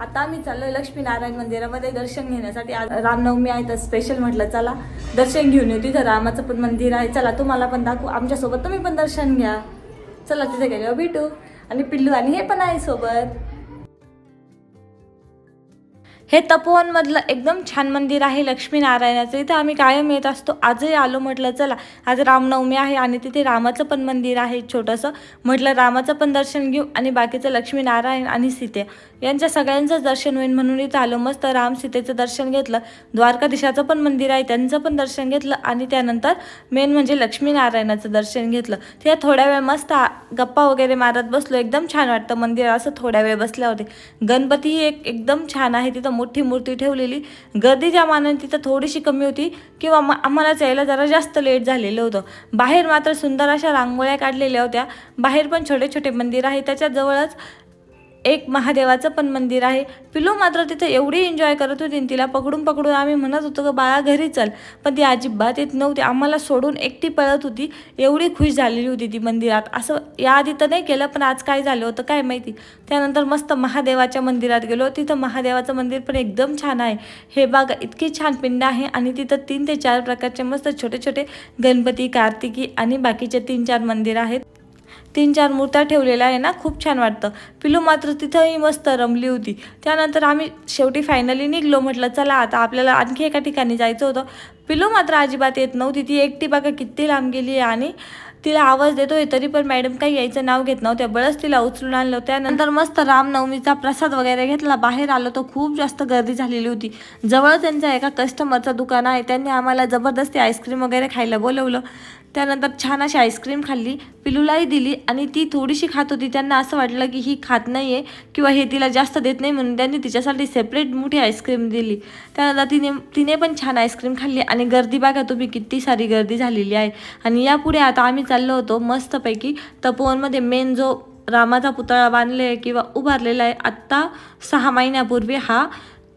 आता आम्ही चाललोय लक्ष्मीनारायण मंदिरामध्ये दर्शन घेण्यासाठी. आज रामनवमी आहे तर स्पेशल म्हटलं चला दर्शन घेऊन येऊ तिथं. रामाचं पण मंदिर आहे. चला तुम्हाला पण दाखवू. आमच्यासोबत तुम्ही पण दर्शन घ्या. चला तिथे गेल्यावर भेटू. आणि पिल्लू आणि हे पण आहे सोबत. हे तपोवनमधलं एकदम छान मंदिर आहे लक्ष्मीनारायणाचं. इथं आम्ही कायम येत असतो. आजही आलो म्हटलं चला आज रामनवमी आहे आणि तिथे रामाचं पण मंदिर आहे छोटंसं. म्हटलं रामाचं पण दर्शन घेऊ आणि बाकीचं लक्ष्मीनारायण आणि सीते. यांच्या सगळ्यांचं दर्शन होईल म्हणून इथं आलो मस्त राम सीतेचं दर्शन घेतलं. द्वारकाधीशाचं पण मंदिर आहे त्यांचं पण दर्शन घेतलं आणि त्यानंतर मेन म्हणजे लक्ष्मीनारायणाचं दर्शन घेतलं. त्या थोड्या वेळ मस्त गप्पा वगैरे मारत बसलो. एकदम छान वाटतं मंदिर असं थोड्या वेळ बसले होते. गणपती एक एकदम छान आहे तिथं. मोठी मूर्ती ठेवलेली. गर्दी ज्या मानाने तिथं थोडीशी कमी होती किंवा म- आम्हाला यायला जरा जास्त लेट झालेलं होतं. बाहेर मात्र सुंदर अशा रांगोळ्या काढलेल्या होत्या. बाहेर पण छोटे छोटे मंदिर आहे. त्याच्याजवळच एक महादेवाचं पण मंदिर आहे. पिलू मात्र तिथं एवढी एन्जॉय करत होती आणि तिला पकडून पकडून आम्ही म्हणत होतो का बाळा घरी चल. पण ती अजिबात येत नव्हती. आम्हाला सोडून एकटी पळत होती. एवढी खुश झालेली होती ती मंदिरात. असं याआधी तर नाही केलं पण आज काय झालं होतं काय माहिती. त्यानंतर मस्त महादेवाच्या मंदिरात गेलो. तिथं महादेवाचं मंदिर पण एकदम छान आहे. हे बाग इतकी छान पिंड आहे आणि तिथं तीन ते चार प्रकारचे मस्त छोटे छोटे गणपती कार्तिकी आणि बाकीचे तीन चार मंदिर आहेत. तीन चार मूर्त्या ठेवलेल्या आहे ना खूप छान वाटतं. पिलू मात्र तिथंही मस्त रमली होती. त्यानंतर आम्ही शेवटी फायनली निघलो म्हटलं चला आता आपल्याला आणखी एका ठिकाणी जायचं होतं. पिलू मात्र अजिबात येत नव्हती. ती एकटी बाका किती लांब गेली आहे आणि तिला आवाज देतोय तरी पण मॅडम काही यायचं नाव घेत नव्हत्या. बळच तिला उचलून आणलं. त्यानंतर मस्त रामनवमीचा प्रसाद वगैरे घेतला. बाहेर आलो तर खूप जास्त गर्दी झालेली होती. जवळ त्यांच्या एका कस्टमरचं दुकान आहे. त्यांनी आम्हाला जबरदस्ती आईस्क्रीम वगैरे खायला बोलवलं. त्यानंतर छान अशी आईस्क्रीम खाल्ली. पिलूलाही दिली आणि ती थोडीशी खात होती. त्यांना असं वाटलं की ही खात नाही आहे किंवा हे तिला जास्त देत नाही म्हणून त्यांनी तिच्यासाठी सेपरेट मोठी आईस्क्रीम दिली. त्यानंतर तिने तिने पण छान आईस्क्रीम खाल्ली आणि गर्दी बघा तुम्ही किती सारी गर्दी झालेली आहे. आणि यापुढे आता आम्ही चाललो होतो मस्तपैकी तपोवनमध्ये. मेन जो रामाचा पुतळा बांधले किंवा उभारलेला आहे आत्ता सहा महिन्यापूर्वी हा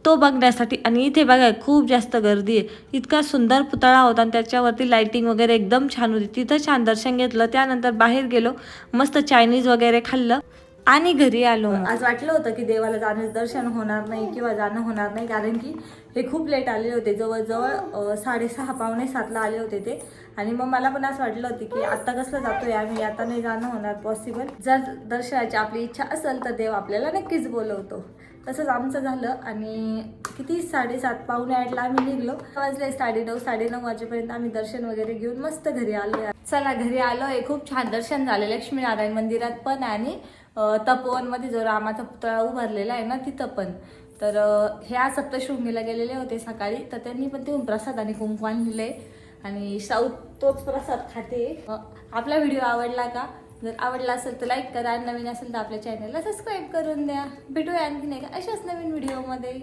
तो बघण्यासाठी. आणि इथे बघा खूप जास्त गर्दी आहे. इतका सुंदर पुतळा होता आणि त्याच्यावरती लाईटिंग वगैरे एकदम छान होती. तिथं छान दर्शन घेतलं. त्यानंतर बाहेर गेलो. मस्त चायनीज वगैरे खाल्लं. आणि घरी आलो. आज वाटलं होतं की देवाला जाण्याचं दर्शन होणार नाही किंवा जाणं होणार नाही. कारण की हे खूप लेट आले होते. जवळजवळ साडेसहा पावणे सातला आले होते ते. आणि मग मला पण असं वाटलं होतं की आता कसलं जातोय आम्ही? आता नाही जाणं होणार पॉसिबल जर दर्शनाची आपली इच्छा असेल तर देव आपल्याला नक्कीच बोलवतो. तसंच आमचं झालं आणि किती? साडेसात पावणे आठला आम्ही निघलो. वाजले साडे नऊ साडे नऊ वाजेपर्यंत आम्ही दर्शन वगैरे घेऊन मस्त घरी आलो. चला घरी आलो. आहे खूप छान दर्शन झालं. लक्ष्मीनारायण मंदिरात पण आणि तपोवनमध्ये जो रामाचा पुतळा उभारलेला आहे ना तिथं पण. तर ह्या सप्तशृंगीला गेलेले होते सकाळी. तर त्यांनी पण तिथून प्रसाद आणि कुंकवान लिहिले आणि साऊथ तोच प्रसाद खाते. आपला व्हिडिओ आवडला का? जर आवडला असेल तर लाईक करा. नवीन असेल तर आपल्या चॅनलला सबस्क्राईब करून द्या. भेटूया आणखीन एका अशाच नवीन व्हिडिओमध्ये